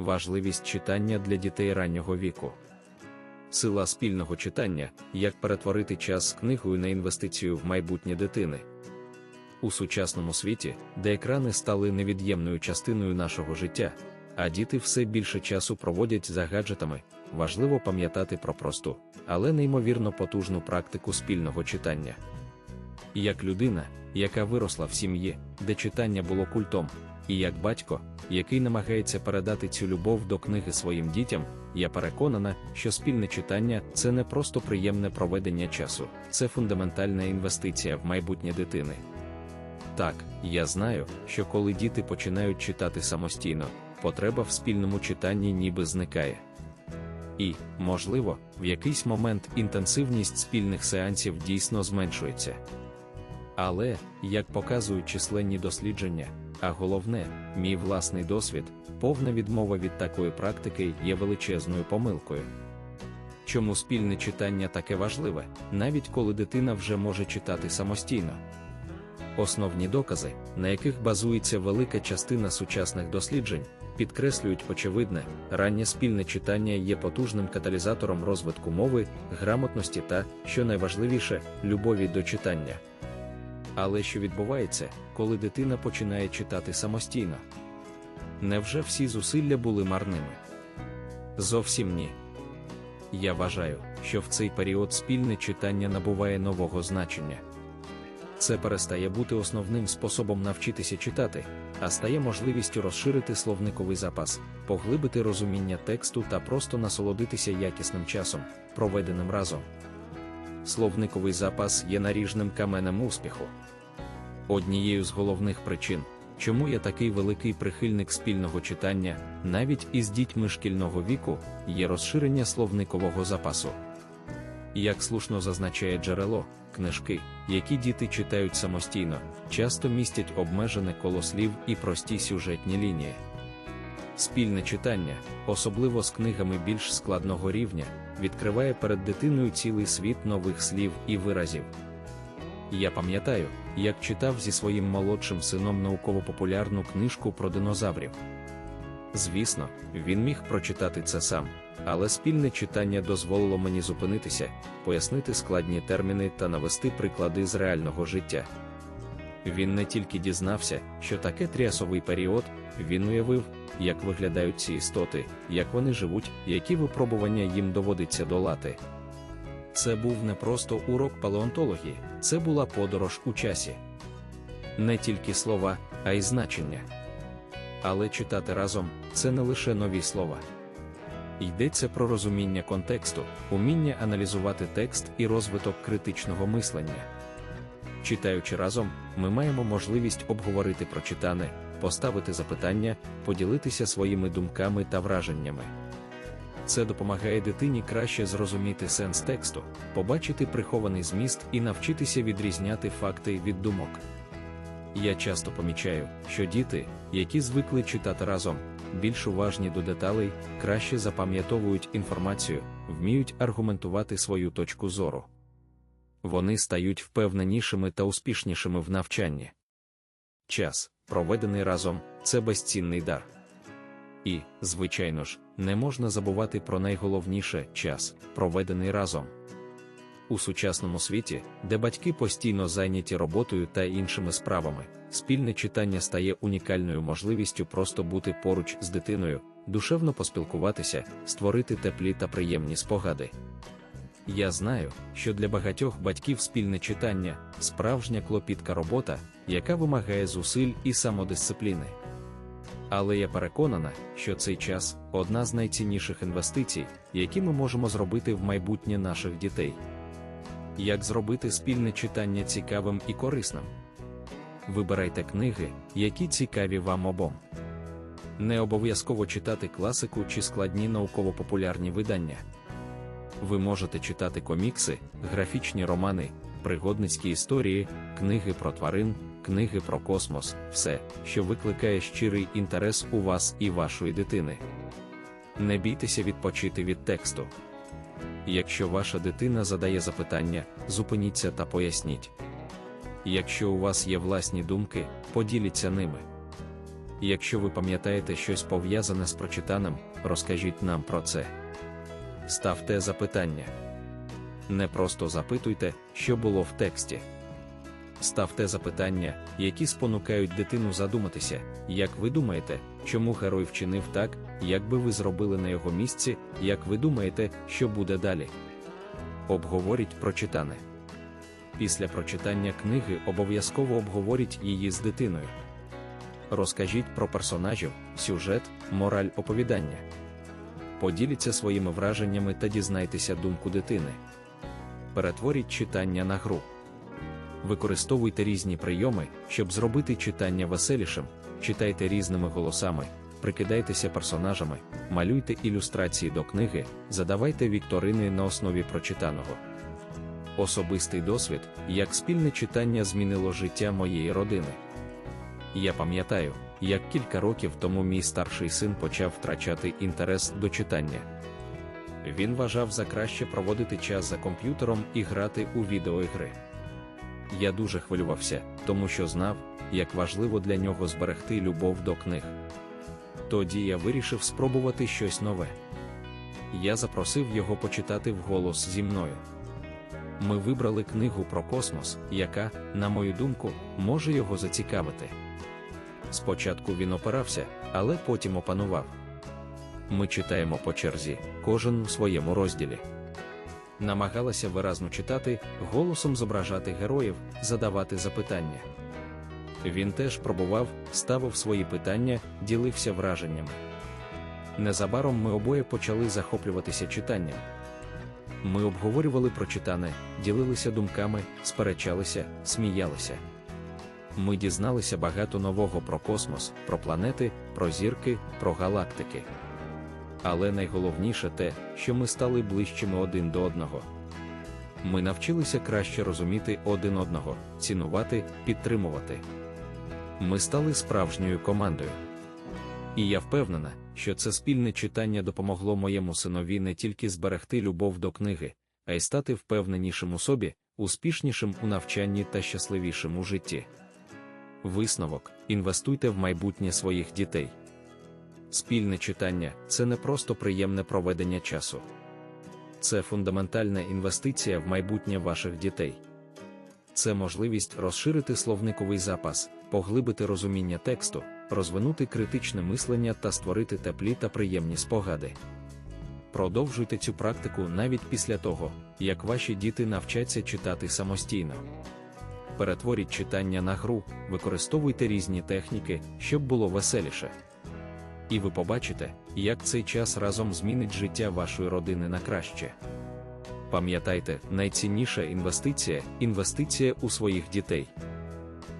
важливість читання для дітей раннього віку. Сила спільного читання, як перетворити час з книгою на інвестицію в майбутнє дитини. У сучасному світі, де екрани стали невід'ємною частиною нашого життя, а діти все більше часу проводять за гаджетами, важливо пам'ятати про просту, але неймовірно потужну практику спільного читання. Як людина, яка виросла в сім'ї, де читання було культом, і як батько, який намагається передати цю любов до книги своїм дітям, я переконана, що спільне читання це не просто приємне проведення часу, це фундаментальна інвестиція в майбутнє дитини. Так, я знаю, що коли діти починають читати самостійно, потреба в спільному читанні ніби зникає. І, можливо, в якийсь момент інтенсивність спільних сеансів дійсно зменшується. Але, як показують численні дослідження, а головне, мій власний досвід, повна відмова від такої практики є величезною помилкою. Чому спільне читання таке важливе, навіть коли дитина вже може читати самостійно? Основні докази, на яких базується велика частина сучасних досліджень, підкреслюють очевидне, раннє спільне читання є потужним каталізатором розвитку мови, грамотності та, що найважливіше, любові до читання. Але що відбувається, коли дитина починає читати самостійно? Невже всі зусилля були марними? Зовсім ні. Я вважаю, що в цей період спільне читання набуває нового значення. Це перестає бути основним способом навчитися читати, а стає можливістю розширити словниковий запас, поглибити розуміння тексту та просто насолодитися якісним часом, проведеним разом. Словниковий запас є наріжним каменем успіху. Однією з головних причин, чому я такий великий прихильник спільного читання, навіть із дітьми шкільного віку, є розширення словникового запасу. Як слушно зазначає джерело, книжки, які діти читають самостійно, часто містять обмежене коло слів і прості сюжетні лінії. Спільне читання, особливо з книгами більш складного рівня, відкриває перед дитиною цілий світ нових слів і виразів. Я пам'ятаю, як читав зі своїм молодшим сином науково-популярну книжку про динозаврів. Звісно, він міг прочитати це сам, але спільне читання дозволило мені зупинитися, пояснити складні терміни та навести приклади з реального життя. Він не тільки дізнався, що таке тріасовий період, він уявив, як виглядають ці істоти, як вони живуть, які випробування їм доводиться долати. Це був не просто урок палеонтології, це була подорож у часі. Не тільки слова, а й значення. Але читати разом це не лише нові слова. Йдеться про розуміння контексту, уміння аналізувати текст і розвиток критичного мислення. Читаючи разом, ми маємо можливість обговорити прочитане, поставити запитання, поділитися своїми думками та враженнями. Це допомагає дитині краще зрозуміти сенс тексту, побачити прихований зміст і навчитися відрізняти факти від думок. Я часто помічаю, що діти, які звикли читати разом, більш уважні до деталей, краще запам'ятовують інформацію, вміють аргументувати свою точку зору. Вони стають впевненішими та успішнішими в навчанні. Час, проведений разом, це безцінний дар. І, звичайно ж, не можна забувати про найголовніше час, проведений разом. У сучасному світі, де батьки постійно зайняті роботою та іншими справами, спільне читання стає унікальною можливістю просто бути поруч з дитиною, душевно поспілкуватися, створити теплі та приємні спогади. Я знаю, що для багатьох батьків спільне читання справжня клопітка робота, яка вимагає зусиль і самодисципліни. Але я переконана, що цей час одна з найцінніших інвестицій, які ми можемо зробити в майбутнє наших дітей. Як зробити спільне читання цікавим і корисним? Вибирайте книги, які цікаві вам обом. Не обов'язково читати класику чи складні науково-популярні видання. Ви можете читати комікси, графічні романи, пригодницькі історії, книги про тварин, книги про космос, все, що викликає щирий інтерес у вас і вашої дитини. Не бійтеся відпочити від тексту. Якщо ваша дитина задає запитання, зупиніться та поясніть. Якщо у вас є власні думки, поділіться ними. Якщо ви пам'ятаєте щось пов'язане з прочитаним, розкажіть нам про це. Ставте запитання. Не просто запитуйте, що було в тексті. Ставте запитання, які спонукають дитину задуматися, як ви думаєте, чому герой вчинив так, як би ви зробили на його місці, як ви думаєте, що буде далі. Обговоріть прочитане. Після прочитання книги обов'язково обговоріть її з дитиною. Розкажіть про персонажів, сюжет, мораль оповідання. Поділіться своїми враженнями та дізнайтеся думку дитини. Перетворіть читання на гру. Використовуйте різні прийоми, щоб зробити читання веселішим, читайте різними голосами, прикидайтеся персонажами, малюйте ілюстрації до книги, задавайте вікторини на основі прочитаного. Особистий досвід, як спільне читання змінило життя моєї родини. Я пам'ятаю, як кілька років тому мій старший син почав втрачати інтерес до читання. Він вважав за краще проводити час за комп'ютером і грати у відеоігри. Я дуже хвилювався, тому що знав, як важливо для нього зберегти любов до книг. Тоді я вирішив спробувати щось нове. Я запросив його почитати вголос зі мною. Ми вибрали книгу про космос, яка, на мою думку, може його зацікавити. Спочатку він опирався, але потім опанував. Ми читаємо по черзі, кожен у своєму розділі. Намагалася виразно читати, голосом зображати героїв, задавати запитання. Він теж пробував, ставив свої питання, ділився враженнями. Незабаром ми обоє почали захоплюватися читанням. Ми обговорювали прочитане, ділилися думками, сперечалися, сміялися. Ми дізналися багато нового про космос, про планети, про зірки, про галактики. Але найголовніше те, що ми стали ближчими один до одного. Ми навчилися краще розуміти один одного, цінувати, підтримувати. Ми стали справжньою командою. І я впевнена, що це спільне читання допомогло моєму синові не тільки зберегти любов до книги, а й стати впевненішим у собі, успішнішим у навчанні та щасливішим у житті. Висновок: інвестуйте в майбутнє своїх дітей. Спільне читання це не просто приємне проведення часу. Це фундаментальна інвестиція в майбутнє ваших дітей. Це можливість розширити словниковий запас, поглибити розуміння тексту, розвинути критичне мислення та створити теплі та приємні спогади. Продовжуйте цю практику навіть після того, як ваші діти навчаться читати самостійно. Перетворіть читання на гру, використовуйте різні техніки, щоб було веселіше. І ви побачите, як цей час разом змінить життя вашої родини на краще. Пам'ятайте, найцінніша інвестиція інвестиція у своїх дітей.